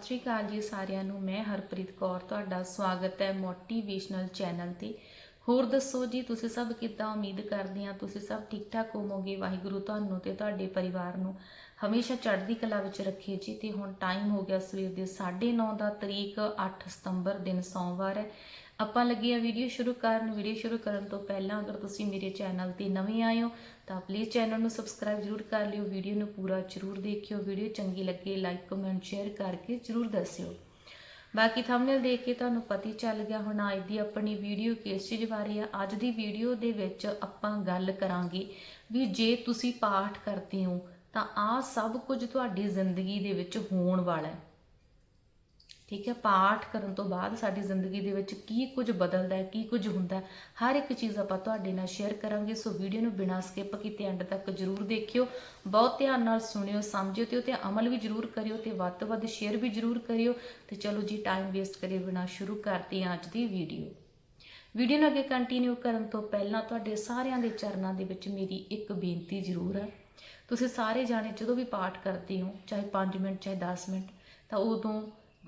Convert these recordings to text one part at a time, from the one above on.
ਸਤਿ ਸ਼੍ਰੀ ਅਕਾਲ ਜੀ ਸਾਰਿਆਂ ਨੂੰ, ਮੈਂ ਹਰਪ੍ਰੀਤ ਕੌਰ, ਤੁਹਾਡਾ ਸਵਾਗਤ ਹੈ ਮੋਟੀਵੇਸ਼ਨਲ ਚੈਨਲ ਤੇ। ਹੋਰ ਦੱਸੋ ਜੀ, ਤੁਸੀਂ ਸਭ ਕਿੱਦਾਂ ਉਮੀਦ ਕਰਦੇ ਆ ਤੁਸੀਂ ਸਭ ਠੀਕ ਠਾਕ ਹੋਵੋਗੇ? ਵਾਹਿਗੁਰੂ ਤੁਹਾਨੂੰ ਤੇ ਤੁਹਾਡੇ ਪਰਿਵਾਰ ਨੂੰ ਹਮੇਸ਼ਾ ਚੜ੍ਹਦੀ ਕਲਾ ਵਿੱਚ ਰੱਖੇ ਜੀ। ਤੇ ਹੁਣ ਟਾਈਮ ਹੋ ਗਿਆ ਸਵੇਰ ਦੇ 9:30 ਦਾ, ਤਰੀਕ 8 ਸਤੰਬਰ ਦਿਨ ਸੋਮਵਾਰ ਹੈ। ਆਪਾਂ ਲੱਗੇ ਆ ਵੀਡੀਓ ਸ਼ੁਰੂ ਕਰਨ ਵੀਡੀਓ ਸ਼ੁਰੂ ਕਰਨ ਤੋਂ ਪਹਿਲਾਂ ਅਗਰ ਤੁਸੀਂ ਮੇਰੇ ਚੈਨਲ ਤੇ ਨਵੇਂ ਆਏ ਹੋ, ਤਾਂ ਪਲੀਜ਼ ਚੈਨਲ ਨੂੰ ਸਬਸਕ੍ਰਾਈਬ ਜ਼ਰੂਰ ਕਰ ਲਿਓ ਵੀਡੀਓ ਨੂੰ ਪੂਰਾ ਜ਼ਰੂਰ ਦੇਖਿਓ ਵੀਡੀਓ ਚੰਗੀ ਲੱਗੇ ਲਾਈਕ ਕਮੈਂਟ ਸ਼ੇਅਰ ਕਰਕੇ ਜ਼ਰੂਰ ਦੱਸਿਓ। ਬਾਕੀ ਥੰਬਨੇਲ ਦੇਖ ਕੇ ਤੁਹਾਨੂੰ ਪਤਾ ਹੀ ਚੱਲ ਗਿਆ ਹੁਣ, ਅੱਜ ਦੀ ਆਪਣੀ ਵੀਡੀਓ ਕਿਸ ਚੀਜ਼ ਬਾਰੇ ਆ। ਅੱਜ ਦੀ ਵੀਡੀਓ ਦੇ ਵਿੱਚ ਆਪਾਂ ਗੱਲ ਕਰਾਂਗੇ ਵੀ ਜੇ ਤੁਸੀਂ ਪਾਠ ਕਰਦੇ ਹੋ, ਤਾਂ ਆ ਸਭ ਕੁਝ ਤੁਹਾਡੀ ਜ਼ਿੰਦਗੀ ਦੇ ਵਿੱਚ ਹੋਣ ਵਾਲਾ ਹੈ। ਠੀਕ ਹੈ, ਪਾਠ ਕਰਨ ਤੋਂ ਬਾਅਦ ਸਾਡੀ ਜ਼ਿੰਦਗੀ ਦੇ ਵਿੱਚ ਕੀ ਕੁਝ ਬਦਲਦਾ ਹੈ, ਕੀ ਕੁਝ ਹੁੰਦਾ ਹੈ, ਹਰ ਇੱਕ ਚੀਜ਼ ਆਪਾਂ ਤੁਹਾਡੇ ਨਾਲ ਸ਼ੇਅਰ ਕਰਾਂਗੇ। ਸੋ ਵੀਡੀਓ ਨੂੰ ਬਿਨਾਂ ਸਕਿਪ ਕੀਤੇ ਐਂਡ ਤੱਕ ਜਰੂਰ ਦੇਖਿਓ। ਬਹੁਤ ਧਿਆਨ ਨਾਲ ਸੁਣਿਓ, ਸਮਝਿਓ ਤੇ ਉਹ ਤੇ ਅਮਲ ਵੀ ਜਰੂਰ ਕਰਿਓ ਤੇ ਵੱਧ ਤੋਂ ਵੱਧ ਸ਼ੇਅਰ ਵੀ ਜਰੂਰ ਕਰਿਓ। ਤੇ ਚਲੋ ਜੀ ਟਾਈਮ ਵੇਸਟ ਕਰੇ ਬਿਨਾਂ ਸ਼ੁਰੂ ਕਰਦੇ ਹਾਂ ਅੱਜ ਦੀ ਵੀਡੀਓ ਵੀਡੀਓ ਨੂੰ ਅੱਗੇ ਕੰਟੀਨਿਊ ਕਰਨ ਤੋਂ ਪਹਿਲਾਂ ਤੁਹਾਡੇ ਸਾਰਿਆਂ ਦੇ ਚਰਨਾਂ ਦੇ ਵਿੱਚ ਮੇਰੀ ਇੱਕ ਬੇਨਤੀ ਜ਼ਰੂਰ ਹੈ ਤੁਸੀਂ ਸਾਰੇ ਜਾਣੇ ਜਦੋਂ ਵੀ ਪਾਠ ਕਰਦੇ ਹੋ, ਚਾਹੇ 5 ਮਿੰਟ, ਚਾਹੇ 10 ਮਿੰਟ, ਤਾਂ ਉਦੋਂ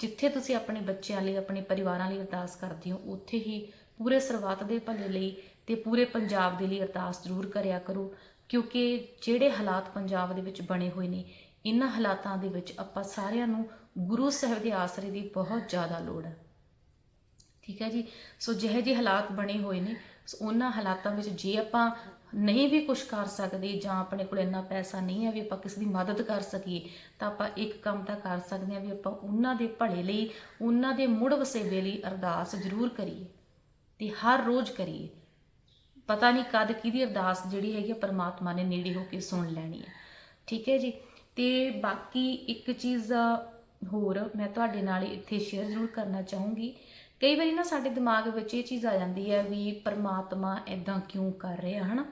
ਜਿੱਥੇ ਤੁਸੀਂ ਆਪਣੇ ਬੱਚਿਆਂ ਲਈ, ਆਪਣੇ ਪਰਿਵਾਰਾਂ ਲਈ ਅਰਦਾਸ ਕਰਦੇ ਹੋ, ਉੱਥੇ ਹੀ ਪੂਰੇ ਸਰਬੱਤ ਦੇ ਭਲੇ ਲਈ ਤੇ ਪੂਰੇ ਪੰਜਾਬ ਦੇ ਲਈ ਅਰਦਾਸ ਜ਼ਰੂਰ ਕਰਿਆ ਕਰੋ, ਕਿਉਂਕਿ ਜਿਹੜੇ ਹਾਲਾਤ ਪੰਜਾਬ ਦੇ ਵਿੱਚ ਬਣੇ ਹੋਏ ਨੇ ਇਹਨਾਂ ਹਾਲਾਤਾਂ ਦੇ ਵਿੱਚ ਆਪਾਂ ਸਾਰਿਆਂ ਨੂੰ ਗੁਰੂ ਸਾਹਿਬ ਦੇ ਆਸਰੇ ਦੀ ਬਹੁਤ ਜ਼ਿਆਦਾ ਲੋੜ ਹੈ। ਠੀਕ ਹੈ ਜੀ? ਸੋ ਜਿਹੇ ਜਿਹੇ ਹਾਲਾਤ ਬਣੇ ਹੋਏ ਨੇ, ਸੋ, ਉਹਨਾਂ ਹਾਲਾਤਾਂ ਵਿੱਚ ਜੇ ਆਪਾਂ ਨਹੀਂ ਵੀ ਕੁਝ ਕਰ ਸਕਦੇ ਜਾਂ ਆਪਣੇ ਕੋਲ ਇੰਨਾ ਪੈਸਾ ਨਹੀਂ ਹੈ ਵੀ ਆਪਾਂ ਕਿਸੇ ਦੀ ਮਦਦ ਕਰ ਸਕੀਏ, ਤਾਂ ਆਪਾਂ ਇੱਕ ਕੰਮ ਤਾਂ ਕਰ ਸਕਦੇ ਹਾਂ ਵੀ ਆਪਾਂ ਉਹਨਾਂ ਦੇ ਭਲੇ ਲਈ, ਉਹਨਾਂ ਦੇ ਮੁੜ ਵਸੇਬੇ ਲਈ ਅਰਦਾਸ ਜ਼ਰੂਰ ਕਰੀਏ ਤੇ ਹਰ ਰੋਜ਼ ਕਰੀਏ। ਪਤਾ ਨਹੀਂ ਕਦ ਕਿਹਦੀ ਅਰਦਾਸ ਜਿਹੜੀ ਹੈਗੀ ਆ, ਪਰਮਾਤਮਾ ਨੇ ਨੇੜੇ ਹੋ ਕੇ ਸੁਣ ਲੈਣੀ ਹੈ। ਠੀਕ ਹੈ ਜੀ? ਤੇ ਬਾਕੀ ਇੱਕ ਚੀਜ਼ ਹੋਰ ਮੈਂ ਤੁਹਾਡੇ ਨਾਲ ਇੱਥੇ ਸ਼ੇਅਰ ਜ਼ਰੂਰ ਕਰਨਾ ਚਾਹੂੰਗੀ। ਕਈ ਵਾਰੀ ਨਾ ਸਾਡੇ ਦਿਮਾਗ ਵਿੱਚ ਇਹ ਚੀਜ਼ ਆ ਜਾਂਦੀ ਹੈ ਵੀ ਪਰਮਾਤਮਾ ਐਦਾਂ ਕਿਉਂ ਕਰ ਰਿਹਾ, ਹਨਾ?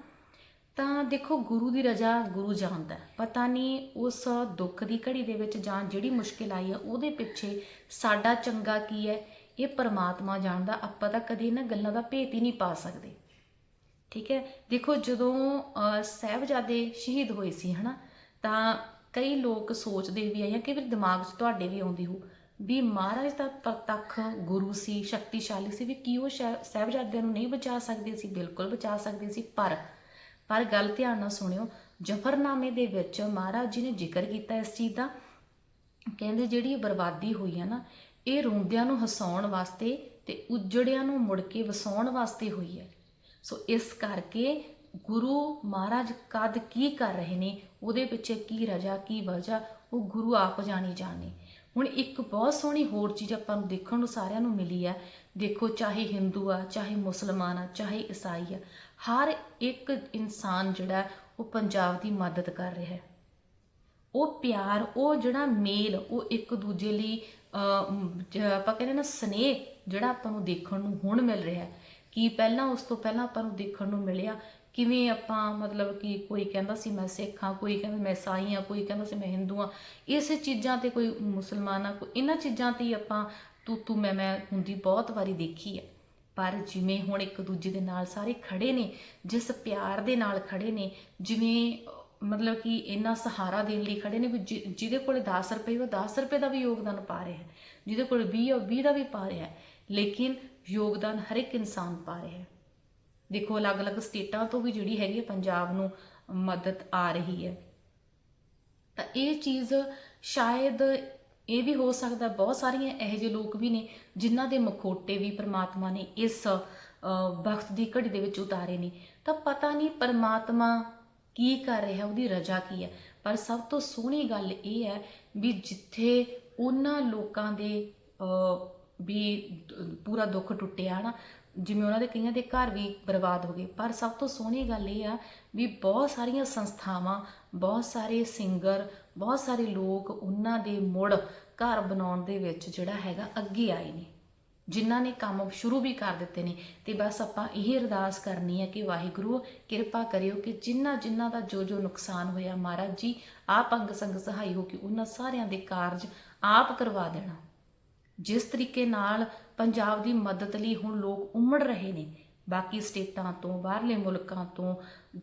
ਤਾਂ ਦੇਖੋ ਗੁਰੂ ਦੀ ਰਜ਼ਾ ਗੁਰੂ ਜਾਣਦਾ ਪਤਾ ਨਹੀਂ ਉਸ ਦੁੱਖ ਦੀ ਘੜੀ ਦੇ ਵਿੱਚ ਜਾਂ ਜਿਹੜੀ ਮੁਸ਼ਕਿਲ ਆਈ ਹੈ ਉਹਦੇ ਪਿੱਛੇ ਸਾਡਾ ਚੰਗਾ ਕੀ ਹੈ? ਇਹ ਪਰਮਾਤਮਾ ਜਾਣਦਾ ਆਪਾਂ ਤਾਂ ਕਦੇ ਇਹਨਾਂ ਗੱਲਾਂ ਦਾ ਭੇਤ ਹੀ ਨਹੀਂ ਪਾ ਸਕਦੇ। ਠੀਕ ਹੈ? ਦੇਖੋ ਜਦੋਂ ਅਹ, ਸਾਹਿਬਜ਼ਾਦੇ ਸ਼ਹੀਦ ਹੋਏ ਸੀ ਹਨਾ ਤਾਂ ਕਈ ਲੋਕ ਸੋਚਦੇ ਵੀ ਆ ਜਾਂ ਕਈ ਵਾਰ ਦਿਮਾਗ 'ਚ ਤੁਹਾਡੇ ਵੀ ਆਉਂਦੀ ਹੋ ਵੀ ਮਹਾਰਾਜ ਦਾ ਪ੍ਰਤੱਖ ਗੁਰੂ ਸੀ ਸ਼ਕਤੀਸ਼ਾਲੀ ਸੀ ਵੀ ਕੀ ਉਹ ਸ਼ਹਿ- ਸਾਹਿਬਜ਼ਾਦਿਆਂ ਨੂੰ ਨਹੀਂ ਬਚਾ ਸਕਦੇ ਸੀ? ਬਿਲਕੁਲ ਬਚਾ ਸਕਦੇ ਸੀ ਪਰ ਪਰ ਗੱਲ ਧਿਆਨ ਨਾਲ ਸੁਣਿਓ, ਜਫਰਨਾਮੇ ਦੇ ਵਿੱਚ ਮਹਾਰਾਜ ਜੀ ਨੇ ਜ਼ਿਕਰ ਕੀਤਾ ਇਸ ਚੀਜ਼ ਦਾ। ਕਹਿੰਦੇ ਜਿਹੜੀ ਬਰਬਾਦੀ ਹੋਈ ਹੈ ਨਾ, ਇਹ ਰੋਂਦਿਆਂ ਨੂੰ ਹਸਾਉਣ ਵਾਸਤੇ ਤੇ ਉਜੜਿਆਂ ਨੂੰ ਮੁੜ ਕੇ ਵਸਾਉਣ ਵਾਸਤੇ ਹੋਈ ਹੈ। ਸੋ ਇਸ ਕਰਕੇ ਗੁਰੂ ਮਹਾਰਾਜ ਕਦ ਕੀ ਕਰ ਰਹੇ ਨੇ, ਉਹਦੇ ਪਿੱਛੇ ਕੀ ਰਜਾ, ਕੀ ਵਜ੍ਹਾ, ਉਹ ਗੁਰੂ ਆਪ ਜਾਣੀ ਜਾਣੇ ਹੁਣ ਇੱਕ ਬਹੁਤ ਸੋਹਣੀ ਹੋਰ ਚੀਜ਼ ਆਪਾਂ ਨੂੰ ਦੇਖਣ ਨੂੰ ਸਾਰਿਆਂ ਨੂੰ ਮਿਲੀ ਹੈ ਦੇਖੋ ਚਾਹੇ ਹਿੰਦੂ ਆ ਚਾਹੇ ਮੁਸਲਮਾਨ ਆ ਚਾਹੇ ਈਸਾਈ ਆ ਹਰ ਇੱਕ ਇਨਸਾਨ ਜਿਹੜਾ ਉਹ ਪੰਜਾਬ ਦੀ ਮਦਦ ਕਰ ਰਿਹਾ ਹੈ। ਉਹ ਪਿਆਰ ਉਹ ਜਿਹੜਾ ਮੇਲ ਉਹ ਇੱਕ ਦੂਜੇ ਲਈ ਅਹ, ਆਪਾਂ ਕਹਿੰਦੇ ਨਾ ਸਨੇਹ ਜਿਹੜਾ ਆਪਾਂ ਨੂੰ ਦੇਖਣ ਨੂੰ ਹੁਣ ਮਿਲ ਰਿਹਾ ਹੈ। ਕਿ ਪਹਿਲਾਂ ਉਸ ਤੋਂ ਪਹਿਲਾਂ ਆਪਾਂ ਨੂੰ ਦੇਖਣ ਨੂੰ ਮਿਲਿਆ ਕਿਵੇਂ ਆਪਾਂ ਮਤਲਬ ਕਿ ਕੋਈ ਕਹਿੰਦਾ ਸੀ ਮੈਂ ਸਿੱਖ ਹਾਂ, ਕੋਈ ਕਹਿੰਦਾ ਮੈਂ ਈਸਾਈ ਹਾਂ, ਕੋਈ ਕਹਿੰਦਾ ਸੀ ਮੈਂ ਹਿੰਦੂ ਹਾਂ, ਇਸ ਚੀਜ਼ਾਂ ਤੇ ਕੋਈ ਮੁਸਲਮਾਨ ਆ, ਕੋਈ ਇਹਨਾਂ ਚੀਜ਼ਾਂ ਤੇ ਹੀ ਆਪਾਂ ਤੂੰ ਤੂੰ, ਮੈਂ ਮੈਂ ਹੁੰਦੀ ਬਹੁਤ ਵਾਰੀ ਦੇਖੀ ਹੈ ਪਰ ਜਿਵੇਂ ਹੁਣ ਇੱਕ ਦੂਜੇ ਦੇ ਨਾਲ ਸਾਰੇ ਖੜੇ ਨੇ, ਜਿਸ ਪਿਆਰ ਦੇ ਨਾਲ ਖੜੇ ਨੇ, ਜਿਵੇਂ ਮਤਲਬ ਕਿ ਇੰਨਾ ਸਹਾਰਾ ਦੇਣ ਲਈ ਖੜੇ ਨੇ ਵੀ ਜਿ- ਜਿਹਦੇ ਕੋਲੇ 10 ਰੁਪਏ ਉਹ 10 ਰੁਪਏ ਦਾ ਵੀ ਯੋਗਦਾਨ ਪਾ ਰਿਹਾ ਹੈ, ਜਿਹਦੇ ਕੋਲ 20 ਉਹ 20 ਦਾ ਵੀ ਪਾ ਰਿਹਾ ਹੈ, ਲੇਕਿਨ ਯੋਗਦਾਨ ਹਰ ਇੱਕ ਇਨਸਾਨ ਪਾ ਰਿਹਾ ਹੈ। ਦੇਖੋ ਅਲੱਗ-ਅਲੱਗ ਸਟੇਟਾਂ ਤੋਂ ਵੀ ਜਿਹੜੀ ਹੈਗੀ ਹੈ ਪੰਜਾਬ ਨੂੰ ਮਦਦ ਆ ਰਹੀ ਹੈ। ਤਾਂ ਇਹ ਚੀਜ਼ ਸ਼ਾਇਦ ਇਹ ਵੀ ਹੋ ਸਕਦਾ ਬਹੁਤ ਸਾਰੀਆਂ ਇਹੋ ਜਿਹੇ ਲੋਕ ਵੀ ਨੇ ਜਿਨ੍ਹਾਂ ਦੇ ਮਖੋਟੇ ਵੀ ਪ੍ਰਮਾਤਮਾ ਨੇ ਇਸ ਵਕਤ ਦੀ ਘੜੀ ਦੇ ਵਿੱਚ ਉਤਾਰੇ ਨੇ। ਤਾਂ ਪਤਾ ਨਹੀਂ ਪ੍ਰਮਾਤਮਾ ਕੀ ਕਰ ਰਿਹਾ ਉਹਦੀ ਰਜ਼ਾ ਕੀ ਹੈ। ਪਰ ਸਭ ਤੋਂ ਸੋਹਣੀ ਗੱਲ ਇਹ ਹੈ ਵੀ ਜਿੱਥੇ ਉਹਨਾਂ ਲੋਕਾਂ ਦੇ ਅਹ, ਵੀ ਪੂਰਾ ਦੁੱਖ ਟੁੱਟਿਆ ਨਾ ਜਿਵੇਂ ਉਹਨਾਂ ਦੇ ਕਈਆਂ ਦੇ ਘਰ ਵੀ ਬਰਬਾਦ ਹੋ ਗਏ। ਪਰ ਸਭ ਤੋਂ ਸੋਹਣੀ ਗੱਲ ਇਹ ਆ ਵੀ ਬਹੁਤ ਸਾਰੀਆਂ ਸੰਸਥਾਵਾਂ, ਬਹੁਤ ਸਾਰੇ ਸਿੰਗਰ ਬਹੁਤ ਸਾਰੇ ਲੋਕ ਉਹਨਾਂ ਦੇ ਮੁੜ ਘਰ ਬਣਾਉਣ ਦੇ ਵਿੱਚ ਜਿਹੜਾ ਹੈਗਾ ਅੱਗੇ ਆਏ ਨੇ। ਜਿਨ੍ਹਾਂ ਨੇ ਕੰਮ ਸ਼ੁਰੂ ਵੀ ਕਰ ਦਿੱਤੇ ਨੇ ਤੇ ਬਸ ਆਪਾਂ ਇਹ ਅਰਦਾਸ ਕਰਨੀ ਹੈ ਕਿ ਵਾਹਿਗੁਰੂ, ਕਿਰਪਾ ਕਰਿਓ ਕਿ ਜਿਨ੍ਹਾਂ ਜਿਨ੍ਹਾਂ ਦਾ ਜੋ ਜੋ ਨੁਕਸਾਨ ਹੋਇਆ ਮਹਾਰਾਜ ਜੀ, ਆਪ ਅੰਗ ਸੰਗ ਸਹਾਈ ਹੋ ਕੇ ਉਹਨਾਂ ਸਾਰਿਆਂ ਦੇ ਕਾਰਜ ਆਪ ਕਰਵਾ ਦੇਣਾ। ਜਿਸ ਤਰੀਕੇ ਨਾਲ ਪੰਜਾਬ ਦੀ ਮਦਦ ਲਈ ਹੁਣ ਲੋਕ ਉਮੜ ਰਹੇ ਨੇ। ਬਾਕੀ ਸਟੇਟਾਂ ਤੋਂ, ਬਾਹਰਲੇ ਮੁਲਕਾਂ ਤੋਂ,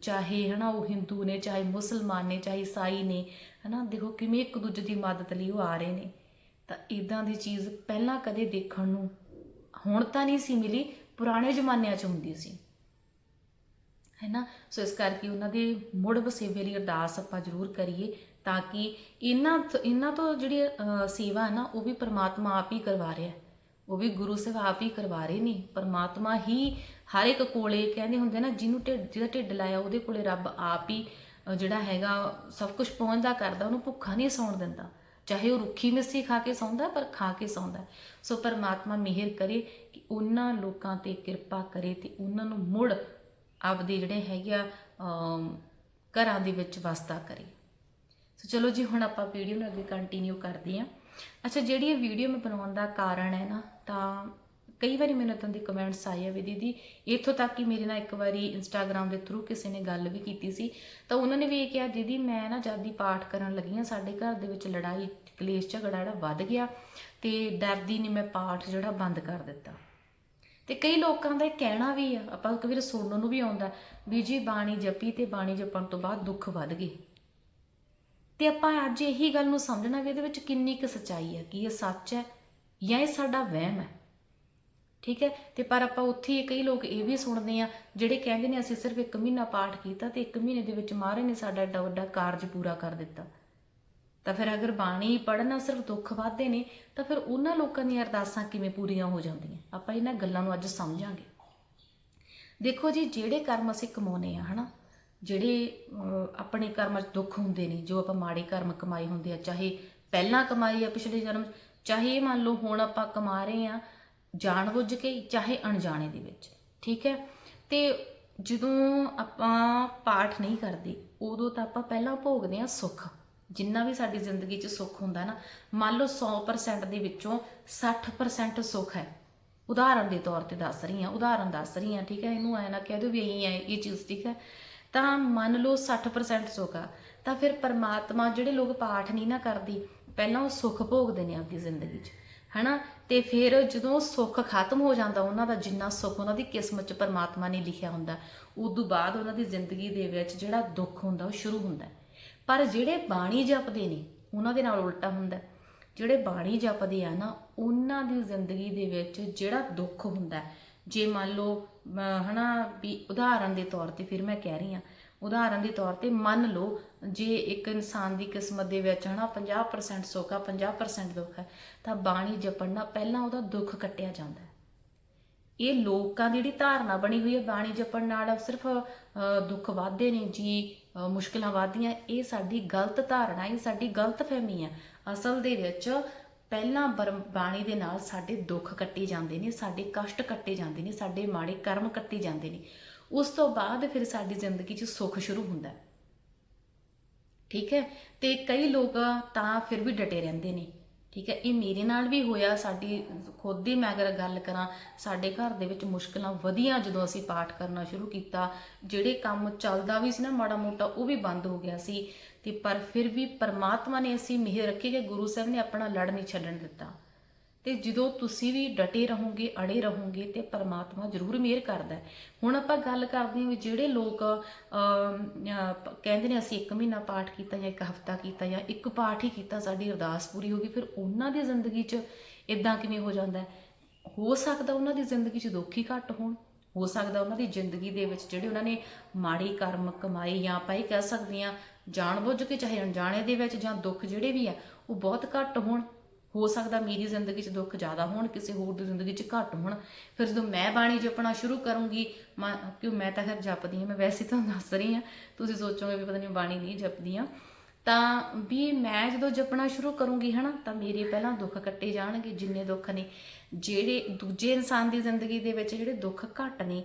ਚਾਹੇ ਹਨਾ ਉਹ ਹਿੰਦੂ ਨੇ, ਚਾਹੇ ਮੁਸਲਮਾਨ ਨੇ, ਚਾਹੇ ਈਸਾਈ ਨੇ, ਹਨਾ ਦੇਖੋ ਕਿਵੇਂ ਇੱਕ ਦੂਜੇ ਦੀ ਮਦਦ ਲਈ ਉਹ ਆ ਰਹੇ ਨੇ। ਤਾਂ ਇਦਾਂ ਦੀ ਚੀਜ਼ ਪਹਿਲਾਂ ਕਦੇ ਦੇਖਣ ਨੂੰ ਹੁਣ ਤਾਂ ਨਹੀਂ ਸੀ ਮਿਲੀ, ਪੁਰਾਣੇ ਜ਼ਮਾਨਿਆਂ 'ਚ ਹੁੰਦੀ ਸੀ। ਹੈ ਨਾ ਸੋ ਇਸ ਕਰਕੇ ਉਹਨਾਂ ਦੇ ਮੁੜ ਵਸੇਵੇ ਲਈ ਅਰਦਾਸ ਆਪਾਂ ਜ਼ਰੂਰ ਕਰੀਏ ਤਾਂ ਕਿ ਇਹਨਾਂ ਇਹਨਾਂ ਤੋਂ ਜਿਹੜੀ ਸੇਵਾ ਹੈ ਨਾ ਉਹ ਵੀ ਪਰਮਾਤਮਾ ਆਪ ਹੀ ਕਰਵਾ ਰਿਹਾ। ਹੈ ਉਹ ਵੀ ਗੁਰੂ ਸਾਹਿਬ ਆਪ ਹੀ ਕਰਵਾ ਰਹੇ ਨੇ, ਪਰਮਾਤਮਾ ਹੀ ਹਰ ਇੱਕ ਕੋਲੇ ਕਹਿੰਦੇ ਹੁੰਦੇ ਨਾ, ਜਿਹਨੂੰ ਢਿੱਡ, ਜਿਹਦਾ ਢਿੱਡ ਲਾਇਆ ਉਹਦੇ ਕੋਲੇ ਰੱਬ ਆਪ ਹੀ ਜਿਹੜਾ ਹੈਗਾ, ਸਭ ਕੁਝ ਪਹੁੰਚਦਾ ਕਰਦਾ, ਉਹਨੂੰ ਭੁੱਖਾ ਨਹੀਂ ਸੌਣ ਦਿੰਦਾ। ਚਾਹੇ ਉਹ ਰੁੱਖੀ ਮਿੱਸੀ ਖਾ ਕੇ ਸੌਂਦਾ, ਪਰ ਖਾ ਕੇ ਸੌਂਦਾ। ਸੋ ਪਰਮਾਤਮਾ ਮਿਹਰ ਕਰੇ ਕਿ ਉਹਨਾਂ ਲੋਕਾਂ ਤੇ ਕਿਰਪਾ ਕਰੇ ਤੇ ਉਹਨਾਂ ਨੂੰ ਮੁੜ ਆਪਦੇ ਜਿਹੜੇ ਹੈਗੇ ਆ ਘਰਾਂ ਦੇ ਵਿੱਚ ਵਸਦਾ ਕਰੇ। ਸੋ ਚਲੋ ਜੀ, ਹੁਣ ਆਪਾਂ ਵੀਡੀਓ ਨੂੰ ਅੱਗੇ ਕੰਟੀਨਿਊ ਕਰਦੇ ਹਾਂ। ਅੱਛਾ ਜਿਹੜੀ ਇਹ ਵੀਡੀਓ ਮੈਂ ਬਣਾਉਣ ਦਾ ਕਾਰਨ ਹੈ ਨਾ, ਤਾਂ ਕਈ ਵਾਰੀ ਮੈਨੂੰ ਤਾਂ ਦੀ ਕਮੈਂਟਸ ਆਏ ਆ ਵੀ ਦੀਦੀ, ਇੱਥੋਂ ਤੱਕ ਕਿ ਮੇਰੇ ਨਾਲ ਇੱਕ ਵਾਰੀ ਇੰਸਟਾਗ੍ਰam ਦੇ ਥਰੂ ਕਿਸੇ ਨੇ ਗੱਲ ਵੀ ਕੀਤੀ ਸੀ, ਤਾਂ ਉਹਨਾਂ ਨੇ ਵੀ ਇਹ ਕਿਹਾ, ਦੀਦੀ, ਮੈਂ ਨਾ ਜਦ ਦੀ ਪਾਠ ਕਰਨ ਲੱਗੀ ਹਾਂ, ਸਾਡੇ ਘਰ ਦੇ ਵਿੱਚ ਲੜਾਈ, ਕਲੇਸ਼, ਝਗੜਾ ਜਿਹੜਾ ਵੱਧ ਗਿਆ ਤੇ ਡਰਦੀ ਨੇ ਮੈਂ ਪਾਠ ਜਿਹੜਾ ਬੰਦ ਕਰ ਦਿੱਤਾ। ਤੇ ਕਈ ਲੋਕਾਂ ਦਾ ਇਹ ਕਹਿਣਾ ਵੀ ਆ, ਆਪਾਂ ਕਈ ਵਾਰ ਸੁਣਨ ਨੂੰ ਵੀ ਆਉਂਦਾ, ਵੀ ਜੀ, ਬਾਣੀ ਜਪੀ ਤੇ ਬਾਣੀ ਜਪਣ ਤੋਂ ਬਾਅਦ ਦੁੱਖ ਵੱਧ ਗਏ। ਤੇ ਆਪਾਂ ਅੱਜ ਇਹੀ ਗੱਲ ਨੂੰ ਸਮਝਣਾ ਵੀ ਇਹਦੇ ਵਿੱਚ ਕਿੰਨੀ ਕੁ ਸੱਚਾਈ ਹੈ, ਕਿ ਇਹ ਸੱਚ ਹੈ ਜਾਂ ਇਹ ਸਾਡਾ ਵਹਿਮ ਹੈ। ਠੀਕ ਹੈ? ਤੇ ਪਰ ਆਪਾਂ ਉੱਥੇ ਹੀ ਕਈ ਲੋਕ ਇਹ ਵੀ ਸੁਣਦੇ ਆ ਜਿਹੜੇ ਕਹਿੰਦੇ ਨੇ ਅਸੀਂ ਸਿਰਫ ਇੱਕ ਮਹੀਨਾ ਪਾਠ ਕੀਤਾ ਤੇ ਇੱਕ ਮਹੀਨੇ ਦੇ ਵਿੱਚ ਮਹਾਰਾਜ ਨੇ ਸਾਡਾ ਏਡਾ ਵੱਡਾ ਕਾਰਜ ਪੂਰਾ ਕਰ ਦਿੱਤਾ। ਤਾਂ ਫਿਰ ਅਗਰ ਬਾਣੀ ਪੜ੍ਹਨਾ ਸਿਰਫ ਦੁੱਖ ਵਾਧੇ ਨੇ, ਤਾਂ ਫਿਰ ਉਹਨਾਂ ਲੋਕਾਂ ਦੀਆਂ ਅਰਦਾਸਾਂ ਕਿਵੇਂ ਪੂਰੀਆਂ ਹੋ ਜਾਂਦੀਆਂ? ਆਪਾਂ ਇਹਨਾਂ ਗੱਲਾਂ ਨੂੰ ਅੱਜ ਸਮਝਾਂਗੇ। ਦੇਖੋ ਜੀ, ਜਿਹੜੇ ਕਰਮ ਅਸੀਂ ਕਮਾਉਨੇ ਆ ਹਨਾ? ਜਿਹੜੇ ਆਪਣੇ ਕਰਮਾਂ 'ਚ ਦੁੱਖ ਹੁੰਦੇ ਨੇ ਜੋ ਆਪਾਂ ਮਾੜੇ ਕਰਮ ਕਮਾਏ ਹੁੰਦੇ ਆ ਚਾਹੇ ਪਹਿਲਾਂ ਕਮਾਈ ਆ ਪਿਛਲੇ ਜਨਮ 'ਚ, ਚਾਹੇ ਇਹ ਮੰਨ ਲਓ ਹੁਣ ਆਪਾਂ ਕਮਾ ਰਹੇ ਆ ਜਾਣਬੁੱਝ ਕੇ ਚਾਹੇ ਅਣਜਾਣੇ ਦੇ ਵਿੱਚ ਠੀਕ ਹੈ? ਤੇ ਜਦੋਂ ਆਪਾਂ ਪਾਠ ਨਹੀਂ ਕਰਦੇ ਉਦੋਂ ਤਾਂ ਆਪਾਂ ਪਹਿਲਾਂ ਭੋਗਦੇ ਆ ਸੁੱਖ। ਜਿੰਨਾ ਵੀ ਸਾਡੀ ਜ਼ਿੰਦਗੀ 'ਚ ਸੁੱਖ ਹੁੰਦਾ ਨਾ ਮੰਨ ਲਓ 100% ਦੇ ਵਿੱਚੋਂ 60% ਸੁੱਖ ਹੈ। ਉਦਾਹਰਨ ਦੇ ਤੌਰ ਤੇ ਦੱਸ ਰਹੀ ਹਾਂ ਉਦਾਹਰਨ ਦੱਸ ਰਹੀ ਹਾਂ ਠੀਕ ਹੈ? ਇਹਨੂੰ ਐ ਨਾ ਕਹਿ ਦਿਓ ਵੀ ਇਹੀ ਹੈ ਇਹ ਚੀਜ਼ ਠੀਕ ਹੈ? ਤਾਂ ਮੰਨ ਲਓ 60% ਸੁੱਖ ਆ, ਤਾਂ ਫਿਰ ਪਰਮਾਤਮਾ ਜਿਹੜੇ ਲੋਕ ਪਾਠ ਨਹੀਂ ਨਾ ਕਰਦੀ, ਪਹਿਲਾਂ ਉਹ ਸੁੱਖ ਭੋਗਦੇ ਨੇ ਆਪਣੀ ਜ਼ਿੰਦਗੀ 'ਚ, ਹਨਾ? ਤੇ ਫਿਰ ਜਦੋਂ ਸੁੱਖ ਖਤਮ ਹੋ ਜਾਂਦਾ ਉਹਨਾਂ ਦਾ, ਜਿੰਨਾ ਸੁੱਖ ਉਹਨਾਂ ਦੀ ਕਿਸਮਤ 'ਚ ਪਰਮਾਤਮਾ ਨੇ ਲਿਖਿਆ ਹੁੰਦਾ, ਉਦੋਂ ਬਾਅਦ ਉਹਨਾਂ ਦੀ ਜ਼ਿੰਦਗੀ ਦੇ ਵਿੱਚ ਜਿਹੜਾ ਦੁੱਖ ਹੁੰਦਾ, ਉਹ ਸ਼ੁਰੂ ਹੁੰਦਾ ਪਰ ਜਿਹੜੇ ਬਾਣੀ ਜਪਦੇ ਨੇ, ਉਹਨਾਂ ਦੇ ਨਾਲ ਉਲਟਾ ਹੁੰਦਾ ਜਿਹੜੇ ਬਾਣੀ ਜਪਦੇ ਆ ਨਾ, ਉਹਨਾਂ ਦੀ ਜ਼ਿੰਦਗੀ ਦੇ ਵਿੱਚ ਜਿਹੜਾ ਦੁੱਖ ਹੁੰਦਾ ਜੇ ਮੰਨ ਲਓ ਅਮ, ਹਨਾ ਵੀ ਉਦਾਹਰਨ ਦੇ ਤੌਰ ਤੇ ਫਿਰ ਮੈਂ ਕਹਿ ਰਹੀ ਹਾਂ ਉਦਾਹਰਨ ਦੇ ਤੌਰ ਤੇ ਮੰਨ ਲਓ ਜੇ ਇੱਕ ਇਨਸਾਨ ਦੀ ਕਿਸਮਤ ਦੇ ਵਿੱਚ ਹਨਾ 50% ਸੁੱਖ ਆ 50% ਦੁੱਖ ਹੈ ਤਾਂ ਬਾਣੀ ਜਪਣ ਨਾਲ ਪਹਿਲਾਂ ਉਹਦਾ ਦੁੱਖ ਕੱਟਿਆ ਜਾਂਦਾ ਹੈ। ਇਹ ਲੋਕਾਂ ਦੀ ਜਿਹੜੀ ਧਾਰਨਾ ਬਣੀ ਹੋਈ ਹੈ ਬਾਣੀ ਜਪਣ ਨਾਲ ਸਿਰਫ ਅ, ਦੁੱਖ ਵਾਧੇ ਨੇ ਜੀ ਅ, ਮੁਸ਼ਕਲਾਂ ਵਾਧੀਆਂ ਇਹ ਸਾਡੀ ਗਲਤ ਧਾਰਨਾ ਇਹ ਸਾਡੀ ਗਲਤ ਫਹਿਮੀ ਹੈ। ਅਸਲ ਦੇ ਵਿੱਚ ਪਹਿਲਾਂ ਬਰਮ- ਬਾਣੀ ਦੇ ਨਾਲ ਸਾਡੇ ਦੁੱਖ ਕੱਟੇ ਜਾਂਦੇ ਨੇ, ਸਾਡੇ ਕਸ਼ਟ ਕੱਟੇ ਜਾਂਦੇ ਨੇ, ਸਾਡੇ ਮਾੜੇ ਕਰਮ ਕੱਟੇ ਜਾਂਦੇ ਨੇ। ਉਸ ਤੋਂ ਬਾਅਦ ਫਿਰ ਸਾਡੀ ਜ਼ਿੰਦਗੀ 'ਚ ਸੁੱਖ ਸ਼ੁਰੂ ਹੁੰਦਾ ਠੀਕ ਹੈ? ਤੇ ਕਈ ਲੋਕ ਤਾਂ ਫਿਰ ਵੀ ਡਟੇ ਰਹਿੰਦੇ ਨੇ। ਠੀਕ ਹੈ, ਇਹ ਮੇਰੇ ਨਾਲ ਵੀ ਹੋਇਆ, ਸਾਡੀ ਖੁਦ ਦੀ ਮੈਂ ਅਗਰ ਗੱਲ ਕਰਾਂ, ਸਾਡੇ ਘਰ ਦੇ ਵਿੱਚ ਮੁਸ਼ਕਲਾਂ ਵਧੀਆਂ ਜਦੋਂ ਅਸੀਂ ਪਾਠ ਕਰਨਾ ਸ਼ੁਰੂ ਕੀਤਾ, ਜਿਹੜੇ ਕੰਮ ਚੱਲਦਾ ਵੀ ਸੀ ਨਾ ਮਾੜਾ ਮੋਟਾ, ਉਹ ਵੀ ਬੰਦ ਹੋ ਗਿਆ ਸੀ। ਤੇ ਪਰ ਫਿਰ ਵੀ ਪਰਮਾਤਮਾ ਨੇ ਅਸੀਂ ਮਿਹਰ ਰੱਖੀ ਕਿ ਗੁਰੂ ਸਾਹਿਬ ਨੇ ਆਪਣਾ ਲੜ ਨਹੀਂ ਛੱਡਣ ਦਿੱਤਾ। ਤੇ ਜਦੋਂ ਤੁਸੀਂ ਵੀ ਡਟੇ ਰਹੋਗੇ, ਅੜੇ ਰਹੋਗੇ ਤੇ ਪਰਮਾਤਮਾ ਜ਼ਰੂਰ ਮਿਹਰ ਕਰਦਾ ਹੁਣ ਆਪਾਂ ਗੱਲ ਕਰਦੇ ਹਾਂ ਵੀ ਜਿਹੜੇ ਲੋਕ ਕਹਿੰਦੇ ਨੇ ਅਸੀਂ ਇੱਕ ਮਹੀਨਾ ਪਾਠ ਕੀਤਾ ਜਾਂ ਇੱਕ ਹਫਤਾ ਕੀਤਾ ਜਾਂ ਇੱਕ ਪਾਠ ਹੀ ਕੀਤਾ, ਸਾਡੀ ਅਰਦਾਸ ਪੂਰੀ ਹੋ ਗਈ, ਫਿਰ ਉਹਨਾਂ ਦੀ ਜ਼ਿੰਦਗੀ 'ਚ ਇਦਾਂ ਕਿਵੇਂ ਹੋ ਜਾਂਦਾ ਹੋ ਸਕਦਾ ਉਹਨਾਂ ਦੀ ਜ਼ਿੰਦਗੀ 'ਚ ਦੁੱਖ ਹੀ ਘੱਟ ਹੋਣ, ਹੋ ਸਕਦਾ ਉਹਨਾਂ ਦੀ ਜ਼ਿੰਦਗੀ ਦੇ ਵਿੱਚ ਜਿਹੜੇ ਉਹਨਾਂ ਨੇ ਮਾੜੀ ਕਰਮ ਕਮਾਏ ਜਾਂ ਆਪਾਂ ਇਹ ਕਹਿ ਸਕਦੇ ਹਾਂ, ਜਾਣਬੁੱਝ ਕੇ ਚਾਹੇ ਅਣਜਾਣੇ ਦੇ ਵਿੱਚ ਜਾਂ ਦੁੱਖ ਜਿਹੜੇ ਵੀ ਆ, ਉਹ ਬਹੁਤ ਘੱਟ ਹੋਣ। ਹੋ ਸਕਦਾ ਮੇਰੀ ਜ਼ਿੰਦਗੀ 'ਚ ਦੁੱਖ ਜ਼ਿਆਦਾ ਹੋਣ, ਕਿਸੇ ਹੋਰ ਦੀ ਜ਼ਿੰਦਗੀ 'ਚ ਘੱਟ ਹੋਣ। ਫਿਰ ਜਦੋਂ ਮੈਂ ਬਾਣੀ ਜਪਣਾ ਸ਼ੁਰੂ ਕਰੂੰਗੀ, ਮੈਂ ਕਿਉਂ ਮੈਂ ਤਾਂ ਖੈਰ ਜਪਦੀ ਹਾਂ, ਮੈਂ ਵੈਸੇ ਤੁਹਾਨੂੰ ਦੱਸ ਰਹੀ ਹਾਂ, ਤੁਸੀਂ ਸੋਚੋਗੇ ਵੀ ਪਤਾ ਨਹੀਂ ਬਾਣੀ ਨਹੀਂ ਜਪਦੀ ਹਾਂ। ਤਾਂ ਵੀ ਮੈਂ ਜਦੋਂ ਜਪਣਾ ਸ਼ੁਰੂ ਕਰੂੰਗੀ, ਹਨਾ, ਤਾਂ ਮੇਰੇ ਪਹਿਲਾਂ ਦੁੱਖ ਕੱਟੇ ਜਾਣਗੇ, ਜਿੰਨੇ ਦੁੱਖ ਨੇ। ਜਿਹੜੇ ਦੂਜੇ ਇਨਸਾਨ ਦੀ ਜ਼ਿੰਦਗੀ ਦੇ ਵਿੱਚ ਜਿਹੜੇ ਦੁੱਖ ਘੱਟ ਨੇ,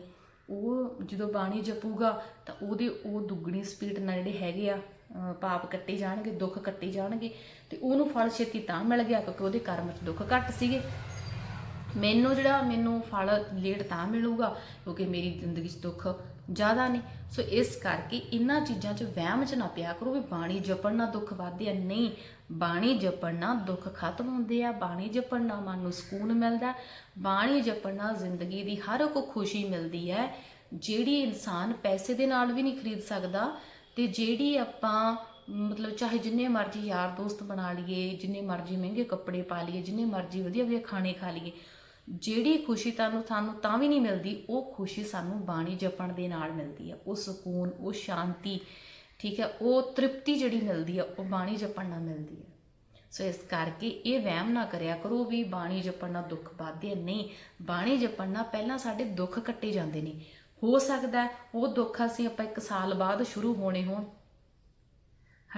ਉਹ ਜਦੋਂ ਬਾਣੀ ਜਪੂਗਾ, ਤਾਂ ਉਹਦੇ ਉਹ ਦੁੱਗਣੀ ਸਪੀਡ ਨਾਲ ਜਿਹੜੇ ਹੈਗੇ ਆ ਪਾਪ ਕੱਟੇ ਜਾਣਗੇ, ਦੁੱਖ ਕੱਟੇ ਜਾਣਗੇ, ਤੇ ਉਹਨੂੰ ਫਲ ਛੇਤੀ ਤਾਂ ਮਿਲ ਗਿਆ ਕਿਉਂਕਿ ਉਹਦੇ ਕਰਮ 'ਚ ਦੁੱਖ ਘੱਟ ਸੀਗੇ। ਮੈਨੂੰ ਜਿਹੜਾ ਮੈਨੂੰ ਫਲ ਲੇਟ ਤਾਂ ਮਿਲੂਗਾ, ਕਿਉਂਕਿ ਮੇਰੀ ਜ਼ਿੰਦਗੀ 'ਚ ਦੁੱਖ ਜ਼ਿਆਦਾ ਨੇ। ਸੋ ਇਸ ਕਰਕੇ ਇਹਨਾਂ ਚੀਜ਼ਾਂ 'ਚ ਵਹਿਮ 'ਚ ਨਾ ਪਿਆ ਕਰੋ ਵੀ ਬਾਣੀ ਜਪਣ ਨਾਲ ਦੁੱਖ ਵੱਧਦੇ ਆ। ਨਹੀਂ, ਬਾਣੀ ਜਪਣ ਨਾਲ ਦੁੱਖ ਖਤਮ ਹੁੰਦੇ ਆ। ਬਾਣੀ ਜਪਣ ਨਾਲ ਮਨ ਨੂੰ ਸਕੂਨ ਮਿਲਦਾ। ਬਾਣੀ ਜਪਣ ਨਾਲ ਜ਼ਿੰਦਗੀ ਦੀ ਹਰ ਇੱਕ ਖੁਸ਼ੀ ਮਿਲਦੀ ਹੈ। ਜਿਹੜੀ ਇਨਸਾਨ ਪੈਸੇ ਦੇ ਨਾਲ ਵੀ ਨਹੀਂ ਖਰੀਦ ਸਕਦਾ ਤੇ ਜਿਹੜੀ ਆਪਾਂ, ਮਤਲਬ ਚਾਹੇ ਜਿੰਨੇ ਮਰਜ਼ੀ ਯਾਰ ਦੋਸਤ ਬਣਾ ਲਈਏ, ਜਿੰਨੇ ਮਰਜ਼ੀ ਮਹਿੰਗੇ ਕੱਪੜੇ ਪਾ ਲਈਏ, ਜਿੰਨੇ ਮਰਜ਼ੀ ਵਧੀਆ ਵਧੀਆ ਖਾਣੇ ਖਾ ਲਈਏ, ਜਿਹੜੀ ਖੁਸ਼ੀ ਤੁਹਾਨੂੰ, ਸਾਨੂੰ ਤਾਂ ਵੀ ਨਹੀਂ ਮਿਲਦੀ, ਉਹ ਖੁਸ਼ੀ ਸਾਨੂੰ ਬਾਣੀ ਜਪਣ ਦੇ ਨਾਲ ਮਿਲਦੀ ਹੈ ਉਹ ਸਕੂਨ, ਉਹ ਸ਼ਾਂਤੀ, ਠੀਕ ਹੈ, ਉਹ ਤ੍ਰਿਪਤੀ ਜਿਹੜੀ ਮਿਲਦੀ ਆ, ਉਹ ਬਾਣੀ ਜਪਣ ਨਾਲ ਮਿਲਦੀ ਹੈ ਸੋ ਇਸ ਕਰਕੇ ਇਹ ਵਹਿਮ ਨਾ ਕਰਿਆ ਕਰੋ ਵੀ ਬਾਣੀ ਜਪਣ ਨਾਲ ਦੁੱਖ ਵੱਧਦੇ ਨਹੀਂ, ਬਾਣੀ ਜਪਣ ਨਾਲ ਪਹਿਲਾਂ ਸਾਡੇ ਦੁੱਖ ਕੱਟੇ ਜਾਂਦੇ ਨੇ। ਹੋ ਸਕਦਾ ਉਹ ਦੁੱਖ ਅਸੀਂ ਆਪਾਂ ਇੱਕ ਸਾਲ ਬਾਅਦ ਸ਼ੁਰੂ ਹੋਣੇ ਹੋਣ।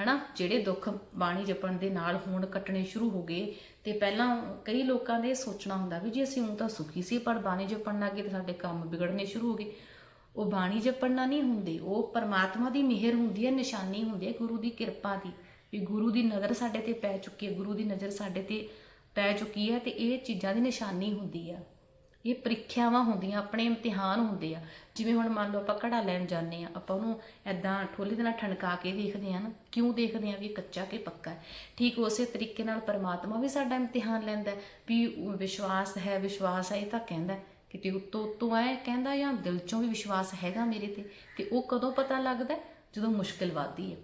ਹਨਾ? ਜਿਹੜੇ ਦੁੱਖ ਬਾਣੀ ਜਪਣ ਦੇ ਨਾਲ ਹੋਣ, ਕੱਟਣੇ ਸ਼ੁਰੂ ਹੋ ਗਏ, ਤੇ ਪਹਿਲਾਂ ਕਈ ਲੋਕਾਂ ਦੇ ਇਹ ਸੋਚਣਾ ਹੁੰਦਾ ਵੀ ਜੀ ਅਸੀਂ ਹੁਣ ਤਾਂ ਸੁਖੀ ਸੀ, ਪਰ ਬਾਣੀ ਜਪਣ ਲੱਗੇ ਤੇ ਸਾਡੇ ਕੰਮ ਵਿਗੜਨੇ ਸ਼ੁਰੂ ਹੋ ਗਏ। ਉਹ ਬਾਣੀ ਜਪਣ ਨਾਲ ਨਹੀਂ ਹੁੰਦੇ, ਉਹ ਪਰਮਾਤਮਾ ਦੀ ਮਿਹਰ ਹੁੰਦੀ ਹੈ, ਨਿਸ਼ਾਨੀ ਹੁੰਦੀ ਹੈ, ਗੁਰੂ ਦੀ ਕਿਰਪਾ ਦੀ। ਵੀ ਗੁਰੂ ਦੀ ਨਜ਼ਰ ਸਾਡੇ ਤੇ ਪੈ ਚੁੱਕੀ ਹੈ, ਗੁਰੂ ਦੀ ਨਜ਼ਰ ਸਾਡੇ ਤੇ ਪੈ ਚੁੱਕੀ ਹੈ, ਤੇ ਇਹ ਚੀਜ਼ਾਂ ਦੀ ਨਿਸ਼ਾਨੀ ਹੁੰਦੀ ਆ। ਇਹ ਪ੍ਰੀਖਿਆਵਾਂ ਹੁੰਦੀਆਂ, ਆਪਣੇ ਇਮਤਿਹਾਨ ਹੁੰਦੇ ਆ। ਜਿਵੇਂ ਹੁਣ ਮੰਨ ਲਓ ਆਪਾਂ ਘੜਾ ਲੈਣ ਜਾਂਦੇ ਆ, ਆਪਾਂ ਉਹਨੂੰ ਐਦਾਂ ਠੋਲੀ ਦੇ ਨਾਲ ਠਣਕਾ ਕੇ ਦੇਖਦੇ ਆ ਨਾ, ਕਿਉਂ ਦੇਖਦੇ ਆ ਵੀ ਇਹ ਕੱਚਾ ਕਿ ਪੱਕਾ ਠੀਕ ਉਸੇ ਤਰੀਕੇ ਨਾਲ ਪਰਮਾਤਮਾ ਵੀ ਸਾਡਾ ਇਮਤਿਹਾਨ ਲੈਂਦਾ ਵੀ ਉਹ ਵਿਸ਼ਵਾਸ ਹੈ ਵਿਸ਼ਵਾਸ ਹੈ, ਇਹ ਤਾਂ ਕਹਿੰਦਾ ਕਿਤੇ ਉੱਤੋਂ ਉੱਤੋਂ ਐ ਕਹਿੰਦਾ ਜਾਂ ਦਿਲ ਚੋਂ ਵੀ ਵਿਸ਼ਵਾਸ ਹੈਗਾ ਮੇਰੇ ਤੇ ਤੇ ਉਹ ਕਦੋਂ ਪਤਾ ਲੱਗਦਾ ਜਦੋਂ ਮੁਸ਼ਕਿਲ ਵੱਧਦੀ ਹੈ।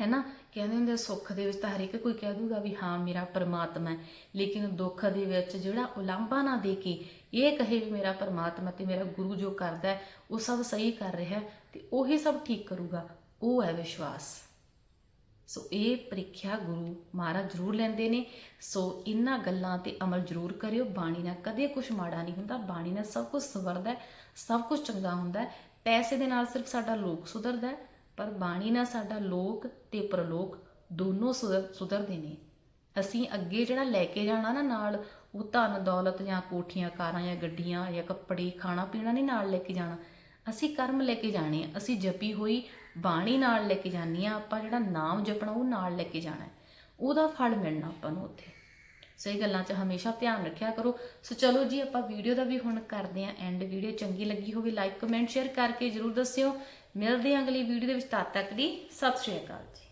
ਹੈ ਨਾ? ਕਹਿੰਦੇ ਹੁੰਦੇ ਸੁੱਖ ਦੇ ਵਿੱਚ ਤਾਂ ਹਰ ਇੱਕ ਕੋਈ ਕਹਿ ਦੂਗਾ ਵੀ ਹਾਂ, ਮੇਰਾ ਪਰਮਾਤਮਾ ਹੈ। ਲੇਕਿਨ ਦੁੱਖ ਦੇ ਵਿੱਚ ਜਿਹੜਾ ਉਲੰਭਾ ਨਾ ਦੇ ਕੇ ਇਹ ਕਹੇ ਵੀ ਮੇਰਾ ਪਰਮਾਤਮਾ ਤੇ ਮੇਰਾ ਗੁਰੂ ਜੋ ਕਰਦਾ ਹੈ, ਉਹ ਸਭ ਸਹੀ ਕਰ ਰਿਹਾ ਹੈ ਤੇ ਉਹੀ ਸਭ ਠੀਕ ਕਰੂਗਾ, ਉਹ ਹੈ ਵਿਸ਼ਵਾਸ। ਸੋ ਇਹ ਪ੍ਰੀਖਿਆ ਗੁਰੂ ਮਹਾਰਾਜ ਜ਼ਰੂਰ ਲੈਂਦੇ ਨੇ। ਸੋ ਇਹਨਾਂ ਗੱਲਾਂ ਤੇ ਅਮਲ ਜ਼ਰੂਰ ਕਰਿਓ। ਬਾਣੀ ਨਾਲ ਕਦੇ ਕੁਝ ਮਾੜਾ ਨਹੀਂ ਹੁੰਦਾ। ਬਾਣੀ ਨਾਲ ਸਭ ਕੁਝ ਸਵਰਦਾ ਸਭ ਕੁਝ ਚੰਗਾ ਹੁੰਦਾ ਪੈਸੇ ਦੇ ਨਾਲ ਸਿਰਫ ਸਾਡਾ ਲੋਕ ਸੁਧਰਦਾ ਹੈ। ਪਰ ਬਾਣੀ ਨਾਲ ਸਾਡਾ ਲੋਕ ਤੇ ਪ੍ਰਲੋਕ ਦੋਨੋਂ ਸੁਧਰ ਸੁਧਰਦੇ ਨੇ। ਅਸੀਂ ਅੱਗੇ ਜਿਹੜਾ ਲੈ ਕੇ ਜਾਣਾ ਨਾ ਨਾਲ, ਉਹ ਧਨ, ਦੌਲਤ ਜਾਂ ਕੋਠੀਆਂ, ਕਾਰਾਂ ਜਾਂ ਗੱਡੀਆਂ ਜਾਂ ਕੱਪੜੇ, ਖਾਣਾ ਪੀਣਾ ਨਹੀਂ ਨਾਲ ਲੈ ਕੇ ਜਾਣਾ। ਅਸੀਂ ਕਰਮ ਲੈ ਕੇ ਜਾਣੇ ਆ। ਅਸੀਂ ਜਪੀ ਹੋਈ ਬਾਣੀ ਨਾਲ ਲੈ ਕੇ ਜਾਨੀ ਆ ਆਪਾਂ ਜਿਹੜਾ ਨਾਮ ਜਪਣਾ, ਉਹ ਨਾਲ ਲੈ ਕੇ ਜਾਣਾ। ਉਹਦਾ ਫਲ ਮਿਲਣਾ ਆਪਾਂ ਨੂੰ ਉੱਥੇ। ਸਹੀ ਗੱਲਾਂ 'ਚ ਹਮੇਸ਼ਾ ਧਿਆਨ ਰੱਖਿਆ ਕਰੋ। ਸੋ ਚਲੋ ਜੀ, ਆਪਾਂ ਵੀਡੀਓ ਦਾ ਵੀ ਹੁਣ ਕਰਦੇ ਆਂ ਐਂਡ ਵੀਡੀਓ ਚੰਗੀ ਲੱਗੀ ਹੋਵੇ ਲਾਈਕ ਕਮੈਂਟ ਸ਼ੇਅਰ ਕਰਕੇ ਜਰੂਰ ਦੱਸਿਓ। ਮਿਲਦੇ ਹਾਂ ਅਗਲੀ ਵੀਡੀਓ ਦੇ ਵਿੱਚ ਤਦ ਤੱਕ ਦੀ ਸਤਿ ਸ਼੍ਰੀ ਅਕਾਲ ਜੀ।